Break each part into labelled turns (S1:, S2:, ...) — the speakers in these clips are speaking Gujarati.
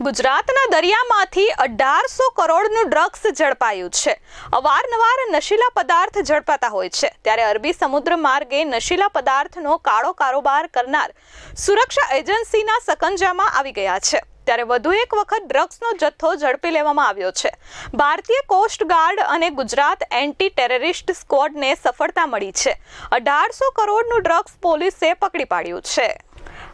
S1: ગુજરાતના દરિયામાંથી અઢારસો કરોડનું ડ્રગ્સ ઝડપાયું છે. અવારનવાર નશીલા પદાર્થ ઝડપાતા હોય છે. ત્યારે અરબી સમુદ્ર માર્ગે નશીલા પદાર્થનો કાળો કારોબાર કરનાર સુરક્ષા એજન્સીના સકંજામાં આવી ગયા છે. ત્યારે વધુ એક વખત ડ્રગ્સનો જથ્થો ઝડપી લેવામાં આવ્યો છે. ભારતીય કોસ્ટ ગાર્ડ અને ગુજરાત એન્ટી ટેરરિસ્ટ સ્ક્વોડને સફળતા મળી છે. અઢારસો કરોડનું ડ્રગ્સ પોલીસે પકડી પાડ્યું છે.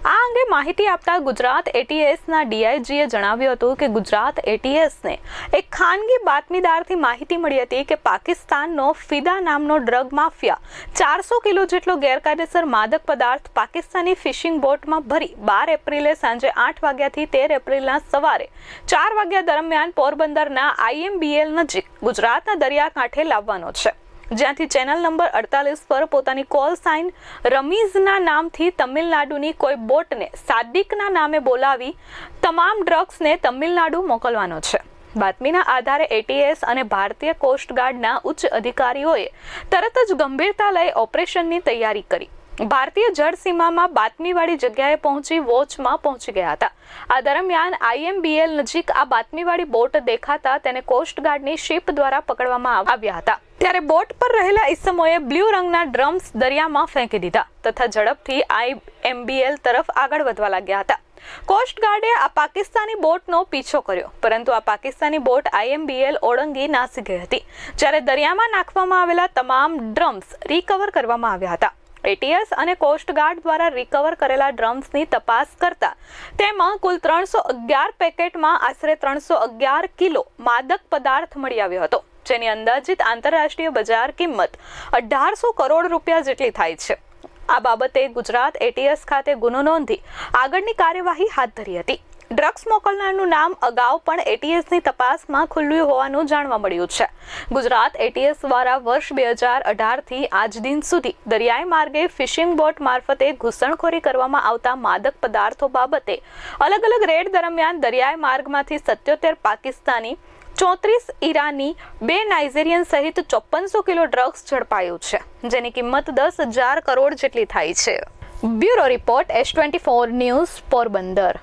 S1: આ અંગે માહિતી આપતા ગુજરાત એટીએસના ડીઆઈજીએ જણાવ્યું હતું કે ગુજરાત એટીએસને એક ખાનગી બાતમીદારથી માહિતી મળી હતી કે પાકિસ્તાનનો ફિદા નામનો ડ્રગ માફિયા ચારસો કિલો જેટલો ગેરકાયદેસર માદક પદાર્થ પાકિસ્તાની ફિશિંગ બોટમાં ભરી બાર એપ્રિલે સાંજે આઠ વાગ્યાથી તેર એપ્રિલના સવારે ચાર વાગ્યા દરમિયાન પોરબંદરના આઈએમબીએલ નજીક ગુજરાતના દરિયાકાંઠે લાવવાનો છે. જ્યાંથી ચેનલ નંબર અડતાલીસ પર પોતાની કોલ સાઇન રમીઝના નામથી તમિલનાડુની કોઈ બોટને સાદિકના નામે બોલાવી તમામ ડ્રગ્સને તમિલનાડુ મોકલવાનો છે. બાતમીના આધારે એટીએસ અને ભારતીય કોસ્ટગાર્ડના ઉચ્ચ અધિકારીઓએ તરત જ ગંભીરતા લઈ ઓપરેશનની તૈયારી કરી. ભારતીય જળસીમામાં બાતમીવાળી જગ્યાએ પહોંચી વોચમાં પહોંચી ગયા હતા. આ દરમિયાન આઈએમબીએલ નજીક આ બાતમીવાળી બોટ દેખાતા તેને કોસ્ટગાર્ડની શિપ દ્વારા પકડવામાં આવ્યા હતા. ત્યારે બોટ પર રહેલા ઈસમોએ બ્લુ રંગના ડ્રમ્સ દરિયામાં ફેંકી દીધા તથા ઝડપથી આઈએમબીએલ તરફ આગળ વધવા લાગ્યા હતા. કોસ્ટગાર્ડે આ પાકિસ્તાની બોટનો પીછો કર્યો, પરંતુ આ પાકિસ્તાની બોટ આઈએમબીએલ ઓળંગી નાસી ગઈ હતી, જ્યારે દરિયામાં નાખવામાં આવેલા તમામ ડ્રમ્સ રિકવર કરવામાં આવ્યા હતા. એટીએસ અને કોસ્ટગાર્ડ દ્વારા રિકવર કરેલા ડ્રમ્સની તપાસ કરતા તેમાં કુલ ત્રણસો અગિયાર પેકેટમાં આશરે ત્રણસો અગિયાર કિલો માદક પદાર્થ મળી આવ્યો હતો. જેની અંદાજિત આંતરરાષ્ટ્રીય બજાર કિંમત અઢારસો કરોડ રૂપિયા જેટલી થાય છે. આ બાબતે ગુજરાત એટીએસ ખાતે ગુનો નોંધી આગળની કાર્યવાહી હાથ ધરી હતી. ડ્રગ્સ મોકલનારનું નામ અગાઉ પણ એટીએસની તપાસમાં ખુલ્લું હોવાનું જાણવા મળ્યું છે. ગુજરાત એટીએસ દ્વારા વર્ષ બે હજાર અઢારથી આજ દિન સુધી દરિયાઈ માર્ગે ફિશિંગ બોટ મારફતે ઘૂસણખોરી કરવામાં આવતા માદક પદાર્થો બાબતે અલગ અલગ રેડ દરમિયાન દરિયાઈ માર્ગમાંથી સત્યોતેર પાકિસ્તાની ચોત્રીસ ઈરાની, બે નાઇઝેરિયન સહિત ચોપ્પનસો કિલો ડ્રગ્સ ઝડપાયું છે, જેની કિંમત દસ હજાર કરોડ જેટલી થાય છે. Bureau report, S twenty four news Porbandar.